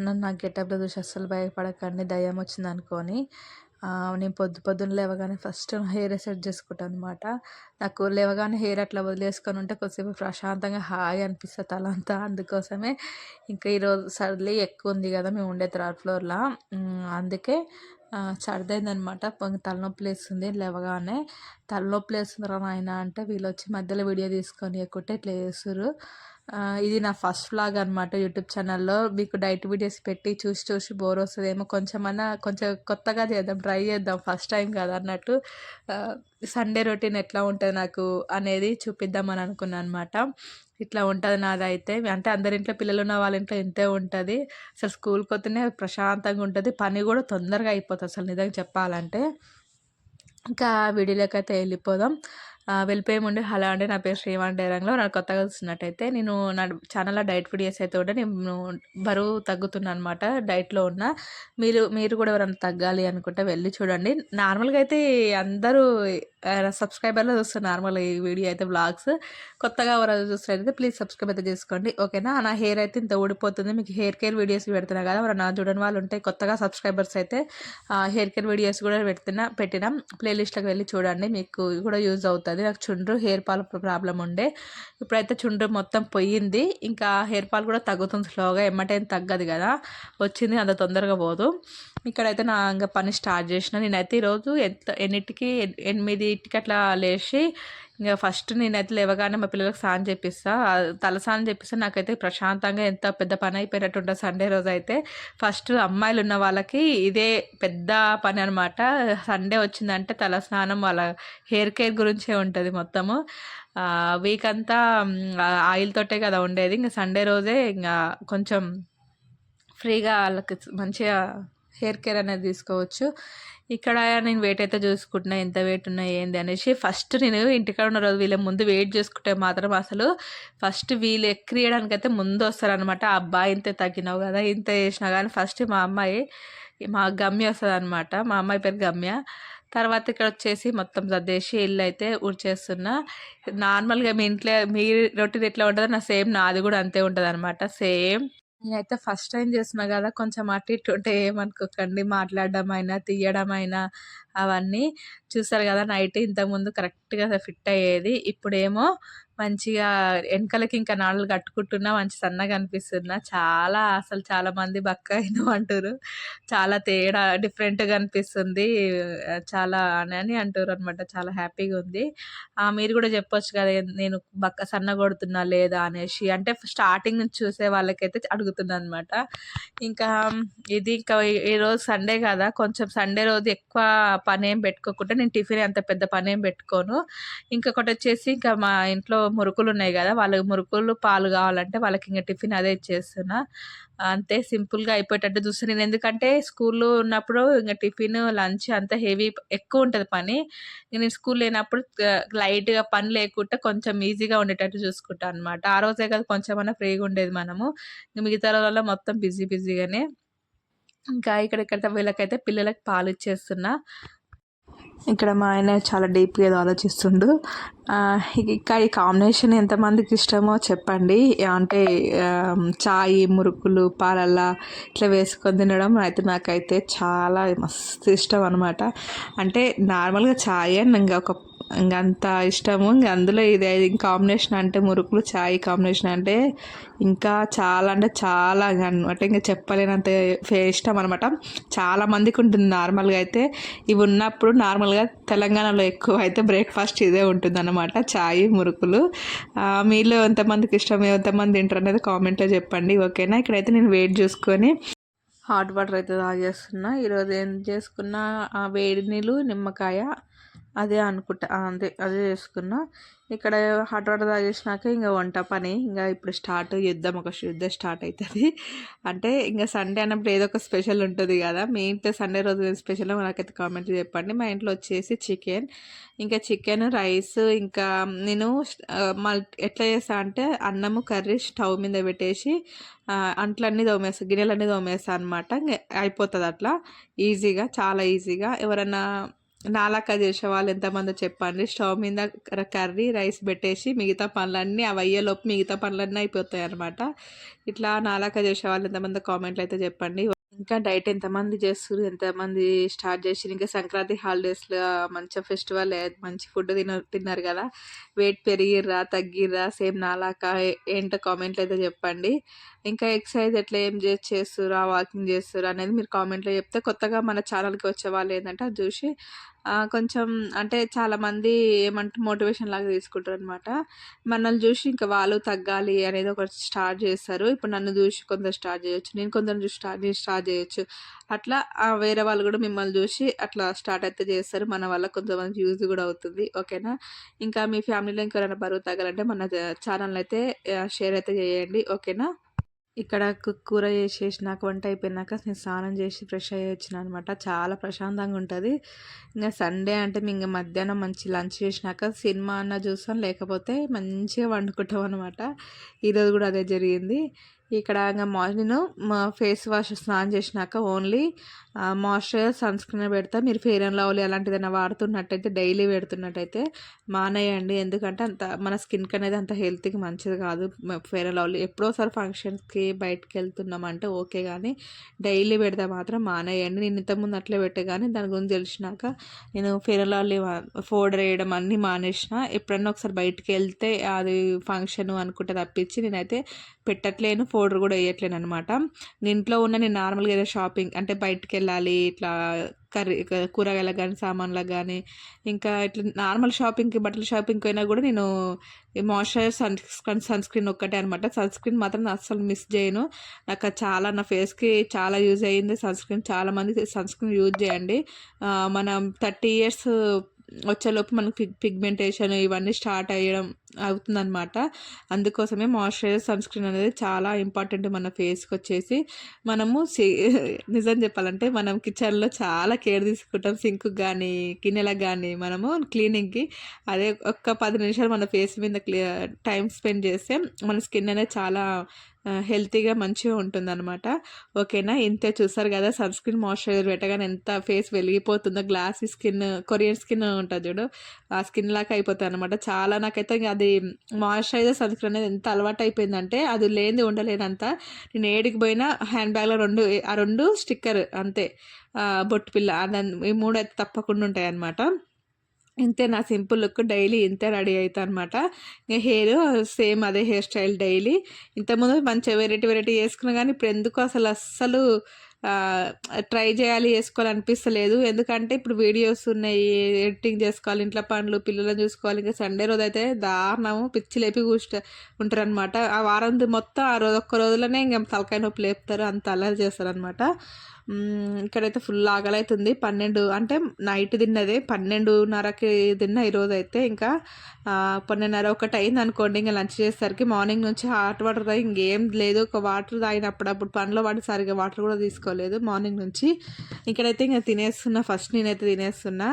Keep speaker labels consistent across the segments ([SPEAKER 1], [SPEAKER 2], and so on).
[SPEAKER 1] నన్ను నా గెటప్లో చూసి అస్సలు భయపడకండి దయ్యం వచ్చింది అనుకొని నేను పొద్దు పొద్దున్న లేవగానే ఫస్ట్ హెయిర్ సెట్ చేసుకుంటాను అనమాట నాకు లేవగానే హెయిర్ అట్లా వదిలేసుకొని ఉంటే కొద్దిసేపు ప్రశాంతంగా హాయి అనిపిస్తుంది తల అంతా అందుకోసమే ఇంకా ఈరోజు సర్లీ ఎక్కువ ఉంది కదా మేము ఉండే థర్డ్ ఫ్లోర్లో. అందుకే సర్దైందనమాట తలనొప్పి లేస్తుంది లేవగానే. తలనొప్పి లేస్తున్నారు నాయన అంటే వీళ్ళు వచ్చి మధ్యలో వీడియో తీసుకొని ఎక్కుంటే ఇట్లా చేస్తారు ఇది నా ఫస్ట్ వ్లాగ్ అనమాట యూట్యూబ్ ఛానల్లో. మీకు డైట్ వీడియోస్ పెట్టి చూసి చూసి బోర్ వస్తుందేమో. కొంచెమన్నా కొంచెం కొత్తగా చేద్దాం ట్రై చేద్దాం. ఫస్ట్ టైం కదా అన్నట్టు. సండే రొటీన్ ఎట్లా ఉంటుంది నాకు అనేది చూపిద్దామని అనుకున్నాను అనమాట ఇట్లా ఉంటుంది నాదైతే. అంటే అందరి ఇంట్లో పిల్లలు ఉన్న వాళ్ళ ఇంట్లో ఇంతే ఉంటుంది. అసలు స్కూల్కి వస్తేనే ప్రశాంతంగా ఉంటుంది. పని కూడా తొందరగా అయిపోతుంది అసలు నిజంగా చెప్పాలంటే. ఇంకా వీడియోలోకి అయితే వెళ్ళిపోదాం. వెళ్ళిపోయే ముందు హలో అండి నా పేరు శ్రీవాణి డైరంగ్లో. నాకు కొత్తగా చూసినట్టయితే నేను నా ఛానల్లో డైట్ వీడియోస్ అయితే ఉంటే నేను బరువు తగ్గుతున్నాను అనమాట డైట్లో ఉన్న. మీరు మీరు కూడా ఎవరైనా తగ్గాలి అనుకుంటే వెళ్ళి చూడండి. నార్మల్గా అయితే అందరూ సబ్స్క్రైబర్లో చూస్తారు నార్మల్ ఈ వీడియో అయితే బ్లాగ్స్ కొత్తగా ఎవరైనా చూస్తారైతే ప్లీజ్ సబ్స్క్రైబ్ అయితే చేసుకోండి. ఓకేనా? నా హెయిర్ అయితే ఇంత ఊడిపోతుంది. మీకు హెయిర్ కేర్ వీడియోస్ పెడుతున్నా కదా ఎవరైనా చూడని వాళ్ళు ఉంటే కొత్తగా సబ్స్క్రైబర్స్ అయితే హెయిర్ కేర్ వీడియోస్ కూడా పెడుతున్నా పెట్టినాం ప్లేలిస్ట్లోకి వెళ్ళి చూడండి. మీకు కూడా యూజ్ అవుతుంది. నాకు చుండ్రు హెయిర్ ఫాల్ ప్రాబ్లం ఉండే. ఇప్పుడైతే చుండ్రు మొత్తం పోయింది. ఇంకా హెయిర్ ఫాల్ కూడా తగ్గుతుంది స్లోగా ఎమ్మటేం తగ్గదు కదా. వచ్చింది అంత తొందరగా పోదు. ఇక్కడైతే నా ఇంకా పని స్టార్ట్ చేసిన. నేనైతే ఈరోజు ఎంత ఎన్నిటికి ఎనిమిదింటికి అట్లా లేచి ఇంకా ఫస్ట్ నేనైతే లేవగానే మా పిల్లలకు స్నానం చేపిస్తా. తల స్నానం చేపిస్తే నాకైతే ప్రశాంతంగా ఎంత పెద్ద పని అయిపోయినట్టు ఉంటుంది సండే రోజు అయితే ఫస్ట్ అమ్మాయిలు ఉన్న వాళ్ళకి ఇదే పెద్ద పని అనమాట సండే వచ్చిందంటే తల స్నానం వాళ్ళ హెయిర్ కేర్ గురించే ఉంటుంది మొత్తము. వీక్ అంతా ఆయిల్ తోటే కదా ఉండేది. ఇంకా సండే రోజే ఇంకా కొంచెం ఫ్రీగా వాళ్ళకి మంచిగా హెయిర్ కేర్ అనేది తీసుకోవచ్చు. ఇక్కడ నేను వెయిట్ అయితే చూసుకుంటున్నా ఎంత వెయిట్ ఉన్నాయి ఏంది అనేసి. ఫస్ట్ నేను ఇంటికాడ ఉన్న రోజు వీళ్ళ ముందు వెయిట్ చేసుకుంటే మాత్రం అసలు ఫస్ట్ వీళ్ళు ఎక్కియడానికి అయితే ముందు వస్తారనమాట అబ్బా ఇంత తగ్గినావు కదా ఇంత చేసినా కానీ ఫస్ట్ మా అమ్మాయి మా గమ్య వస్తుంది అనమాట మా అమ్మాయి పేరు గమ్య. తర్వాత ఇక్కడ వచ్చేసి మొత్తం సర్దేసి ఇల్లు అయితే ఉడిచేస్తున్నా నార్మల్గా మీ ఇంట్లో మీ రొటీన్ ఎట్లా ఉంటుందో నా సేమ్ నాది కూడా అంతే ఉంటుంది అనమాట సేమ్ నేనైతే ఫస్ట్ టైం చేస్తున్నా కదా. కొంచెం అటు ఇటు ఉంటే ఏమనుకోకండి. మాట్లాడడం అయినా తీయడం అయినా అవన్నీ చూసారు కదా నైట్ ఇంతకుముందు కరెక్ట్గా ఫిట్ అయ్యేది. ఇప్పుడేమో మంచిగా వెనకలకి ఇంకా నాళ్ళు కట్టుకుంటున్నా మంచి సన్నగా అనిపిస్తున్నా. చాలా అసలు చాలా మంది బక్క అయిన అంటారు. చాలా తేడా డిఫరెంట్గా అనిపిస్తుంది. చాలా అని అంటారు అనమాట చాలా హ్యాపీగా ఉంది. మీరు కూడా చెప్పొచ్చు కదా నేను బక్క సన్న కొడుతున్నా లేదా అనేసి. అంటే స్టార్టింగ్ నుంచి చూసే వాళ్ళకైతే అడుగుతున్నా అనమాట ఇంకా ఇది ఇంకా ఈరోజు సండే కదా కొంచెం సండే రోజు ఎక్కువ పని ఏం పెట్టుకోకుండా నేను టిఫిన్ అంత పెద్ద పని ఏం పెట్టుకోను. ఇంకొకటి వచ్చేసి ఇంకా మా ఇంట్లో మురుకులు ఉన్నాయి కదా వాళ్ళకి మురుకులు పాలు కావాలంటే వాళ్ళకి ఇంకా టిఫిన్ అదే ఇచ్చేస్తున్నా అంతే సింపుల్గా అయిపోయేటట్టు చూస్తాను నేను ఎందుకంటే స్కూల్లో ఉన్నప్పుడు ఇంకా టిఫిన్ లంచ్ అంత హెవీ ఎక్కువ ఉంటుంది పని. నేను స్కూల్ లేనప్పుడు లైట్గా పని లేకుండా కొంచెం ఈజీగా ఉండేటట్టు చూసుకుంటాను అనమాట ఆ రోజే కదా కొంచెం అన్నా ఫ్రీగా ఉండేది మనము. మిగతా రోజుల్లో మొత్తం బిజీ బిజీగానే ఇంకా ఇక్కడ వీళ్ళకైతే పిల్లలకు పాలు ఇచ్చేస్తున్నా. ఇక్కడ మా ఆయన చాలా డీప్గా ఏదో ఆలోచిస్తుండు. ఇంకా ఈ కాంబినేషన్ ఎంతమందికి ఇష్టమో చెప్పండి. అంటే చాయ్ మురుకులు పాలల్లా ఇట్లా వేసుకొని తినడం అయితే నాకైతే చాలా మస్తు ఇష్టం అనమాట అంటే నార్మల్గా చాయ్ అండ్ ఇంకా ఒక ఇంకంత ఇష్టము. ఇంక అందులో ఇది కాంబినేషన్ అంటే మురుకులు చాయ్ కాంబినేషన్ అంటే ఇంకా చాలా అంటే చాలా అనమాట ఇంకా చెప్పలేనంత ఇష్టం అనమాట చాలా మందికి ఉంటుంది నార్మల్గా అయితే. ఇవి ఉన్నప్పుడు నార్మల్గా తెలంగాణలో ఎక్కువ అయితే బ్రేక్ఫాస్ట్ ఇదే ఉంటుంది అనమాట చాయ్ మురుకులు. మీలో ఎంతమందికి ఇష్టం? ఎంతమంది తింటారు అనేది కామెంట్లో చెప్పండి. ఓకేనా? ఇక్కడైతే నేను వెయిట్ చూసుకొని హాట్ వాటర్ అయితే తాగేస్తున్నా. ఈరోజు ఏం చేసుకున్నా? వేడి నీళ్ళు నిమ్మకాయ అదే అనుకుంటా అంతే అదే చేసుకున్నా. ఇక్కడ హాట్ వాటర్ తాగేసినాక ఇంకా వంట పని ఇంకా ఇప్పుడు స్టార్ట్ యుద్ధం ఒక యుద్ధం స్టార్ట్ అవుతుంది అంటే ఇంకా సండే అన్నప్పుడు ఏదో ఒక స్పెషల్ ఉంటుంది కదా మీ ఇంట్లో సండే రోజు స్పెషల్ నాకైతే కామెంట్ చెప్పండి. మా ఇంట్లో వచ్చేసి చికెన్ ఇంకా చికెన్ రైస్ ఇంకా నేను మల్ ఎట్లా చేస్తా అంటే అన్నము కర్రీ స్టవ్ మీద పెట్టేసి అంట్లన్నీ తోమేస్తా గిన్నెలన్నీ తోమేస్తా అనమాట అయిపోతుంది అట్లా. ఈజీగా చాలా ఈజీగా. ఎవరన్నా నాలాక చేసే వాళ్ళు ఎంతమందో చెప్పండి. స్టవ్ మీద కర్రీ రైస్ పెట్టేసి మిగతా పనులన్నీ అవి అయ్యేలోపు మిగతా పనులన్నీ అయిపోతాయి అనమాట ఇట్లా నాలాక చేసే వాళ్ళు ఎంతమంది కామెంట్లు అయితే చెప్పండి. ఇంకా డైట్ ఎంతమంది చేస్తారు ఎంతమంది స్టార్ట్ చేసి ఇంకా సంక్రాంతి హాలిడేస్లో మంచిగా ఫెస్టివల్ మంచి ఫుడ్ తిన తిన్నారు కదా. వెయిట్ పెరిగిర్రా తగ్గిర్రా సేమ్ నాలాక ఏంటో కామెంట్లు అయితే చెప్పండి. ఇంకా ఎక్సర్సైజ్ ఎట్లా ఏం చేసి చేస్తురా వాకింగ్ చేస్తురా అనేది మీరు కామెంట్లో చెప్తే కొత్తగా మన ఛానల్కి వచ్చే వాళ్ళు ఏంటంటే అది చూసి కొంచెం అంటే చాలామంది ఏమంటారు మోటివేషన్ లాగా తీసుకుంటారు అనమాట మనల్ని చూసి ఇంకా వాళ్ళు తగ్గాలి అనేది ఒకటి స్టార్ట్ చేస్తారు. ఇప్పుడు నన్ను చూసి కొందరు స్టార్ట్ చేయొచ్చు నేను కొందరు చూసి స్టార్ట్ నేను స్టార్ట్ చేయొచ్చు. అట్లా వేరే వాళ్ళు కూడా మిమ్మల్ని చూసి అట్లా స్టార్ట్ అయితే చేస్తారు. మన వల్ల కొంతమంది యూజ్ కూడా అవుతుంది. ఓకేనా? ఇంకా మీ ఫ్యామిలీలో ఇంకెవరైనా బరువు తగ్గాలంటే మన ఛానల్ అయితే షేర్ అయితే చేయండి. ఓకేనా? ఇక్కడ కూర చేసేసినాక వంట అయిపోయినాక నేను స్నానం చేసి ఫ్రెష్ అయ్యి వచ్చిన అనమాట చాలా ప్రశాంతంగా ఉంటుంది. ఇంకా సండే అంటే మేము ఇంకా మధ్యాహ్నం మంచి లంచ్ చేసినాక సినిమా అన్న చూస్తాం లేకపోతే మంచిగా వండుకుంటాం అనమాట ఈరోజు కూడా అదే జరిగింది. ఇక్కడ ఇంకా మా నేను మా ఫేస్ వాష్ స్నానం చేసినాక ఓన్లీ మాయిశ్చరైజర్ సన్ స్క్రీన్ పెడతా. మీరు ఫెయిర్ అండ్ లవ్లీ అలాంటిది వాడుతున్నట్టయితే డైలీ పెడుతున్నట్టయితే మానేయండి. ఎందుకంటే అంత మన స్కిన్కి అనేది అంత హెల్త్కి మంచిది కాదు. ఫెయిర్ అండ్ లవ్లీ ఎప్పుడోసారి ఫంక్షన్స్కి బయటకు వెళ్తున్నామంటే ఓకే కానీ డైలీ పెడితే మాత్రం మానేయండి. నేను ఇంతకుముందు అట్లే పెట్టే కానీ దాని గురించి తెలిసినాక నేను ఫెయిర్ అండ్ లవ్లీ పౌడర్ వేయడం అన్నీ మానేసిన. ఎప్పుడన్నా ఒకసారి బయటకు వెళ్తే అది ఫంక్షన్ అనుకుంటే తప్పించి నేనైతే పెట్టట్లేను. పౌడర్ కూడా వేయట్లేను అనమాట ఇంట్లో ఉన్న నేను నార్మల్గా ఏదో షాపింగ్ అంటే బయటికి వెళ్ళాలి ఇట్లా కర్రీ కూరగాయలకు కానీ సామాన్లకు కానీ ఇంకా ఇట్లా నార్మల్ షాపింగ్కి బట్టల షాపింగ్కి అయినా కూడా నేను ఈ మాయిశ్చరైజర్ సన్ సన్ స్క్రీన్ ఒక్కటే అనమాట సన్ స్క్రీన్ మాత్రం అస్సలు మిస్ చేయను. నాకు చాలా నా ఫేస్కి చాలా యూజ్ అయ్యింది. సన్ స్క్రీన్ చాలామంది సన్ స్క్రీన్ యూజ్ చేయండి. మనం థర్టీ ఇయర్స్ వచ్చేలోపు మనకి పిగ్ పిగ్మెంటేషన్ ఇవన్నీ స్టార్ట్ అయ్యడం అవుతుందన్నమాట. అందుకోసమే మాయిశ్చరైజర్ సన్ స్క్రీన్ అనేది చాలా ఇంపార్టెంట్ మన ఫేస్కి వచ్చేసి. మనము నిజం చెప్పాలంటే మనం కిచెన్లో చాలా కేర్ తీసుకుంటాం. సింక్ కానీ గిన్నెలకు కానీ మనము క్లీనింగ్కి. అదే ఒక్క పది నిమిషాలు మన ఫేస్ మీద టైం స్పెండ్ చేస్తే మన స్కిన్ అనేది చాలా హెల్తీగా మంచిగా ఉంటుందన్నమాట. ఓకేనా? ఇంతే చూసారు కదా సన్ స్క్రీన్ మాయిశ్చరైజర్ పెట్టగానే ఎంత ఫేస్ వెలిగిపోతుందో. గ్లాసీ స్కిన్ కొరియన్ స్కిన్ ఉంటుంది చూడు. ఆ స్కిన్ లాగా అయిపోతుంది అనమాట చాలా నాకైతే ఇంకా అది మాయిశ్చరైజర్ సన్ స్క్రీన్ అనేది ఎంత అలవాటు అయిపోయిందంటే అది లేనిది ఉండలేనంత. నేను ఏడికి పోయినా హ్యాండ్ బ్యాగ్లో రెండు ఆ రెండు స్టిక్కర్ అంతే బొట్టు పిల్ల అదన్- ఈ మూడు అయితే తప్పకుండా ఉంటాయి అన్నమాట ఇంతే నా సింపుల్ లుక్ డైలీ ఇంతే రెడీ అవుతా అనమాట ఇంకా హెయిర్ సేమ్ అదే హెయిర్ స్టైల్ డైలీ. ఇంతకుముందు మంచిగా వెరైటీ వెరైటీ చేసుకున్నా కానీ ఇప్పుడు ఎందుకు అసలు అస్సలు ట్రై చేయాలి చేసుకోవాలి అనిపిస్తలేదు ఎందుకంటే ఇప్పుడు వీడియోస్ ఉన్నాయి ఎడిటింగ్ చేసుకోవాలి ఇంట్లో పనులు పిల్లలను చూసుకోవాలి. ఇంకా సండే రోజు అయితే దారుణము. పిచ్చి లేపి కూర్చు ఉంటారు అనమాట ఆ వారం మొత్తం ఆ రోజు ఒక్క రోజులోనే ఇంకా తలకాయ నొప్పి లేపుతారు. అంత అల్లరి చేస్తారు అనమాట ఇక్కడైతే ఫుల్ ఆకలైతుంది. పన్నెండు అంటే నైట్ తిన్నదే పన్నెండున్నరకి తిన్న ఈరోజు అయితే ఇంకా పన్నెండున్నర ఒకటి అయింది అనుకోండి ఇంకా లంచ్ చేసేసరికి మార్నింగ్ నుంచి హాట్ వాటర్ తాగి ఇంకేం లేదు. ఒక వాటర్ తాగినప్పుడు అప్పుడు పనిలో పడి సరిగ్గా వాటర్ కూడా తీసుకోలేదు మార్నింగ్ నుంచి. ఇక్కడైతే ఇంకా తినేస్తున్నా ఫస్ట్ నేనైతే తినేస్తున్నా.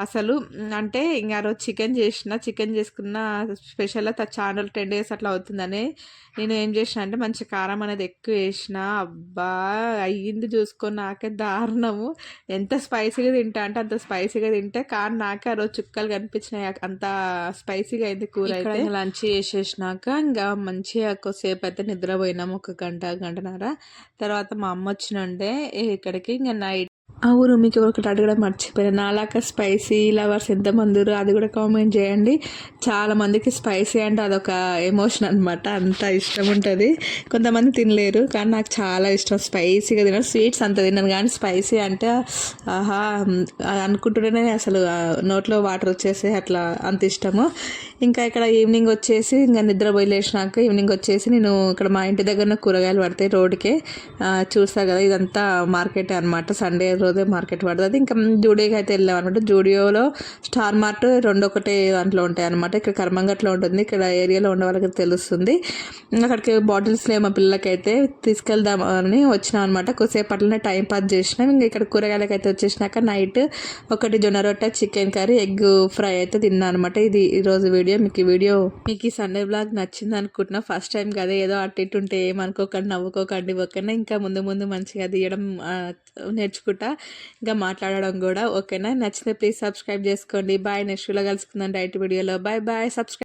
[SPEAKER 1] అసలు అంటే ఇంకా ఆ రోజు చికెన్ చేసిన చికెన్ చేసుకున్న స్పెషల్ ఛానల్ టెన్ డేస్ అట్లా అవుతుందని నేను ఏం చేసిన అంటే మంచి కారం అనేది ఎక్కువ వేసిన. అబ్బా! అయ్యింది చూసుకొని నాకే దారుణము. ఎంత స్పైసీగా తింటా అంటే అంత స్పైసీగా తింటే కానీ నాకే ఆ రోజు చుక్కలు కనిపించినాయి. అంత స్పైసీగా అయింది కూర అయితే. లంచ్ చేసేసినాక ఇంకా మంచిగా కొద్దిసేపు అయితే నిద్రపోయినాము ఒక గంట గంటన్నర. తర్వాత మా అమ్మ వచ్చినండే ఇక్కడికి ఇంకా నైట్ ఆ ఊరు మీకు ఒకటి అడగడం మర్చిపోయాను. నాలాక స్పైసీ లవర్స్ ఎంతమంది అది కూడా కామెంట్ చేయండి. చాలామందికి స్పైసీ అంటే అదొక ఎమోషన్ అనమాట అంత ఇష్టం ఉంటుంది. కొంతమంది తినలేరు కానీ నాకు చాలా ఇష్టం. స్పైసీగా తినడం స్వీట్స్ అంత తిన్నాను కానీ స్పైసీ అంటే ఆహా అనుకుంటుంటేనే అసలు నోట్లో వాటర్ వచ్చేసి అట్లా అంత ఇష్టము. ఇంకా ఇక్కడ ఈవినింగ్ వచ్చేసి ఇంకా నిద్రపోయి లేచినాక ఈవినింగ్ వచ్చేసి నేను ఇక్కడ మా ఇంటి దగ్గర కూరగాయలు పడతాయి రోడ్డుకే. చూస్తా కదా ఇదంతా మార్కెట్ అనమాట సండే రోజే మార్కెట్ పడుతుంది. ఇంకా జూడియోకి అయితే వెళ్ళాం అనమాట జూడియోలో స్టార్ మార్ట్ రెండు ఒకటే దాంట్లో ఉంటాయి అనమాట ఇక్కడ కర్మంగట్లో ఉంటుంది. ఇక్కడ ఏరియాలో ఉండే వాళ్ళకి తెలుస్తుంది. అక్కడికి బాటిల్స్ లేవు మా పిల్లలకైతే తీసుకెళ్దామని వచ్చినాం అనమాట కొద్దిసేపు అట్లనే టైం పాస్ చేసినాం. ఇంకా ఇక్కడ కూరగాయలకి అయితే వచ్చేసినాక నైట్ ఒకటి జొన్న రొట్టె చికెన్ కర్రీ ఎగ్ ఫ్రై అయితే తిన్నాను అనమాట ఇది ఈరోజు వీడియో. మీకు ఈ వీడియో మీకు ఈ సండే బ్లాగ్ నచ్చింది అనుకుంటున్నా. ఫస్ట్ టైం కదా ఏదో అటు ఇటు ఉంటే ఏమనుకోకండి నవ్వుకోకండి ఓకేనా? ఇంకా ముందు ముందు మంచిగా తీయడం నేర్చుకుంటా ఇంకా మాట్లాడడం కూడా ఓకేనా? నచ్చితే ప్లీజ్ సబ్స్క్రైబ్ చేసుకోండి. బాయ్ నెక్స్ట్ వీడియో కలుసుకుందాం. డైట్ వీడియోలో. Bye bye subscribe